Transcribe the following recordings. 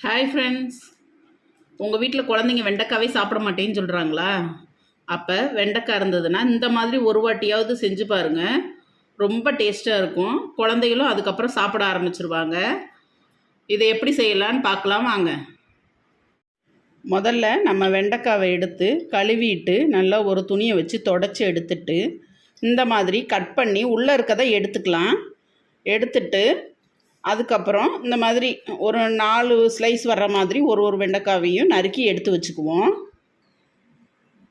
Hi friends உங்கள் வீட்டில் குழந்தைங்க வெண்டைக்காவே சாப்பிட மாட்டேன்னு சொல்கிறாங்களா அப்போ வெண்டைக்காய் இருந்ததுன்னா இந்த மாதிரி ஒரு வாட்டியாவது செஞ்சு பாருங்கள் ரொம்ப டேஸ்ட்டாக இருக்கும். குழந்தைகளும் அதுக்கப்புறம் சாப்பிட ஆரம்பிச்சிருவாங்க. இதை எப்படி செய்யலான்னு பார்க்கலாம் வாங்க. முதல்ல நம்ம வெண்டைக்காவை எடுத்து கழுவிட்டு நல்லா ஒரு துணியை வச்சு தொடச்சி எடுத்துட்டு இந்த மாதிரி கட் பண்ணி உள்ளே இருக்கதை எடுத்துக்கலாம். எடுத்துட்டு அதுக்கப்புறம் இந்த மாதிரி ஒரு நாலு ஸ்லைஸ் வர்ற மாதிரி ஒரு ஒரு வெண்டைக்காவையும் நறுக்கி எடுத்து வச்சுக்குவோம்.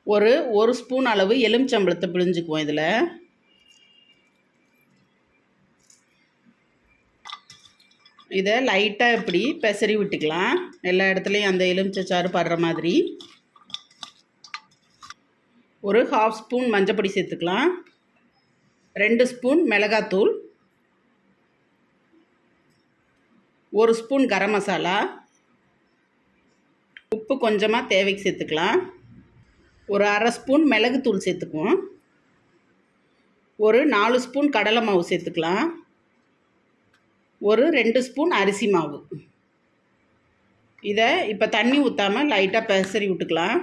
ஒரு ஒரு ஸ்பூன் அளவு எலுமிச்சம்பழத்தை பிழிஞ்சுக்குவோம் இதில். இதை லைட்டாக இப்படி பெசரி விட்டுக்கலாம். எல்லா இடத்துலையும் அந்த எலுமிச்சச்சாறு படுற மாதிரி. ஒரு ஹாஃப் ஸ்பூன் மஞ்சப்பொடி சேர்த்துக்கலாம். ரெண்டு ஸ்பூன் மிளகாத்தூள். ஒரு ஸ்பூன் கரம் மசாலா. உப்பு கொஞ்சமாக தேவைக்கு சேர்த்துக்கலாம். ஒரு அரை ஸ்பூன் மிளகுத்தூள் சேர்த்துக்குவோம். ஒரு நாலு ஸ்பூன் கடலை மாவு சேர்த்துக்கலாம். ஒரு ரெண்டு ஸ்பூன் அரிசி மாவு. இதை இப்போ தண்ணி ஊற்றாமல் லைட்டாக பெசரி விட்டுக்கலாம்.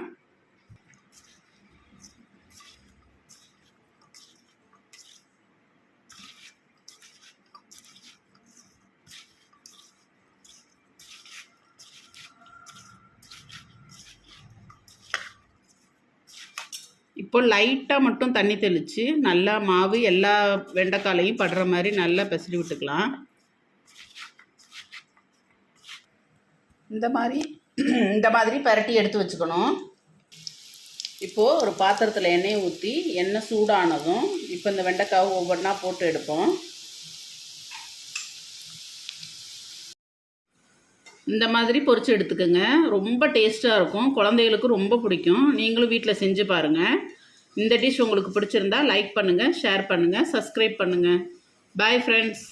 இப்போ லைட்டாக மட்டும் தண்ணி தெளித்து நல்லா மாவு எல்லா வெண்டைக்காலையும் படுற மாதிரி நல்லா பெசரி விட்டுக்கலாம். இந்த மாதிரி இந்த மாதிரி பரட்டி எடுத்து வச்சுக்கணும். இப்போது ஒரு பாத்திரத்தில் எண்ணெயை ஊற்றி எண்ணெய் சூடானதும் இப்போ இந்த வெண்டைக்காவை ஒவ்வொன்றா போட்டு எடுப்போம். இந்த மாதிரி பொறிச்சு எடுத்துக்கோங்க. ரொம்ப டேஸ்ட்டாக இருக்கும். குழந்தைகளுக்கு ரொம்ப பிடிக்கும். நீங்களும் வீட்டில் செஞ்சு பாருங்கள் இந்த டிஷ் உங்களுக்கு பிடிச்சிருந்தா லைக் பண்ணுங்கள் ஷேர் பண்ணுங்கள் சப்ஸ்கிரைப் பண்ணுங்கள் பாய் ஃப்ரெண்ட்ஸ்